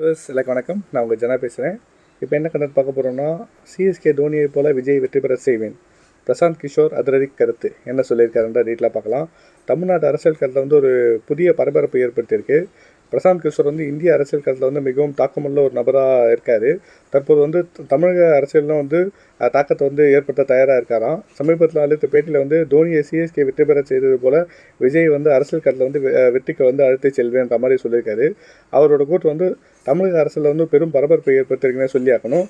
Viewers எல்லாருக்கும் வணக்கம். நான் உங்கள் ஜனா பேசுகிறேன் இப்போ என்ன கண்டென்ட் பார்க்க போகிறோம்னா சிஎஸ்கே தோனியை போல் விஜய் வெற்றி பெற செய்வேன். பிரசாந்த் கிஷோர் அதிரடி கருத்து. என்ன சொல்லியிருக்காருன்ற டீட்டெயிலாக பார்க்கலாம். தமிழ்நாட்டு அரசியல் களத்தில் வந்து ஒரு புதிய பரபரப்பு ஏற்படுத்தியிருக்கு. பிரசாந்த் கிஷோர் வந்து இந்திய அரசியல் களத்தில் வந்து மிகவும் தாக்கமுள்ள ஒரு நபராக இருக்கார். தற்போது வந்து த- தமிழக அரசியலும் வந்து தாக்கத்தை வந்து ஏற்படுத்த தயாராக இருக்காராம். சமீபத்தில் அளித்த பேட்டியில் வந்து தோனியை சிஎஸ்கே வெற்றி பெற செய்தது போல் விஜய் வந்து அரசியல் களத்தில் வந்து வெ- வெற்றிக்கு வந்து அழைத்து செல்வேன்ற மாதிரி சொல்லியிருக்காரு. அவரோட கூற்று வந்து தமிழக அரசில் வந்து பெரும் பரபரப்பை ஏற்படுத்தியிருக்குன்னே சொல்லி ஆகணும்.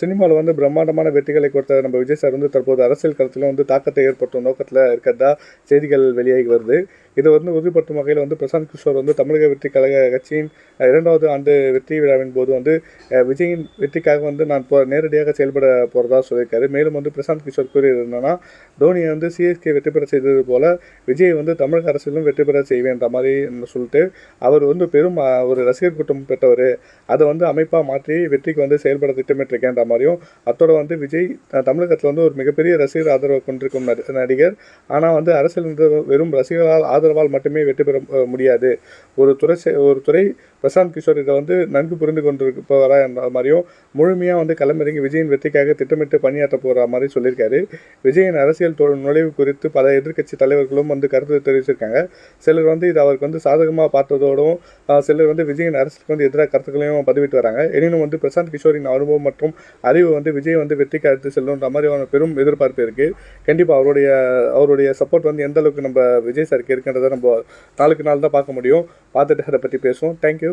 சினிமாவில் வந்து பிரம்மாண்டமான வெற்றிகளை கொடுத்த நம்ம விஜய் சார் வந்து தற்போது அரசியல் களத்திலும் வந்து தாக்கத்தை ஏற்படுத்தும் நோக்கத்தில் இருக்கிறதா செய்திகள் வெளியாகி வருது. இதை வந்து உறுதிப்படுத்தும் வகையில் வந்து பிரசாந்த் கிஷோர் வந்து தமிழக வெற்றி கழக கட்சியின் இரண்டாவது ஆண்டு வெற்றி விழாவின் போது வந்து விஜயின் வெற்றிக்காக வந்து நான் போ நேரடியாக செயல்பட போகிறதா சொல்லியிருக்காரு. மேலும் வந்து பிரசாந்த் கிஷோர் கூறியிருந்தனா தோனியை வந்து சிஎஸ்கே வெற்றி பெற செய்தது போல விஜய் வந்து தமிழக அரசிலும் வெற்றி பெற செய்வேன்ற மாதிரி சொல்லிட்டு அவர் வந்து பெரும் ஒரு ரசிகர் கூட்டம் பெற்றவர். அதை வந்து அமைப்பாக மாற்றி வெற்றிக்கு வந்து செயல்பட திட்டமிட்டிருக்கேன்ற மாதிரியும் அத்தோட வந்து விஜய் தமிழகத்தில் வந்து ஒரு மிகப்பெரிய ரசிகர் ஆதரவை கொண்டிருக்கும் நடி- நடிகர். ஆனால் வந்து அரசியல் வெறும் ரசிகர்களால் ஆதரவால் மட்டுமே வெற்றி பெற முடியாது. ஒரு துறை செ- ஒரு துறை பிரசாந்த் கிஷோர் இதை வந்து நன்கு புரிந்து கொண்டிருப்பவரா என்ற மாதிரியும் முழுமையாக வந்து களமிறங்கி விஜயின் வெற்றிக்காக திட்டமிட்டு பணியாற்ற போகிற மாதிரி சொல்லியிருக்காரு. விஜயின் அரசியல் தொ- நுழைவு குறித்து பல எதிர்க்கட்சி தலைவர்களும் வந்து கருத்து தெரிவிச்சிருக்காங்க. சிலர் வந்து இது அவருக்கு வந்து சாதகமாக பார்த்ததோடும் சிலர் வந்து விஜயின் அரசுக்கு வந்து எதிராக கருத்துக்களையும் பதிவிட்டு வராங்க. எனினும் வந்து பிரசாந்த் கிஷோரின் அனுபவம் மற்றும் அறிவு வந்து விஜய் வந்து வெற்றிக்கு அடுத்து செல்லுன்ற மாதிரியான பெரும் எதிர்பார்ப்பு இருக்குது கண்டிப்பாக அவருடைய அவருடைய சப்போர்ட் வந்து எந்த அளவுக்கு நம்ம விஜய் சாருக்கு அப்படின்றத நம்ம நாளுக்கு நாள் தான் பார்க்க முடியும். பார்த்துட்டு அதை பற்றி பேசுவோம். தேங்க்யூ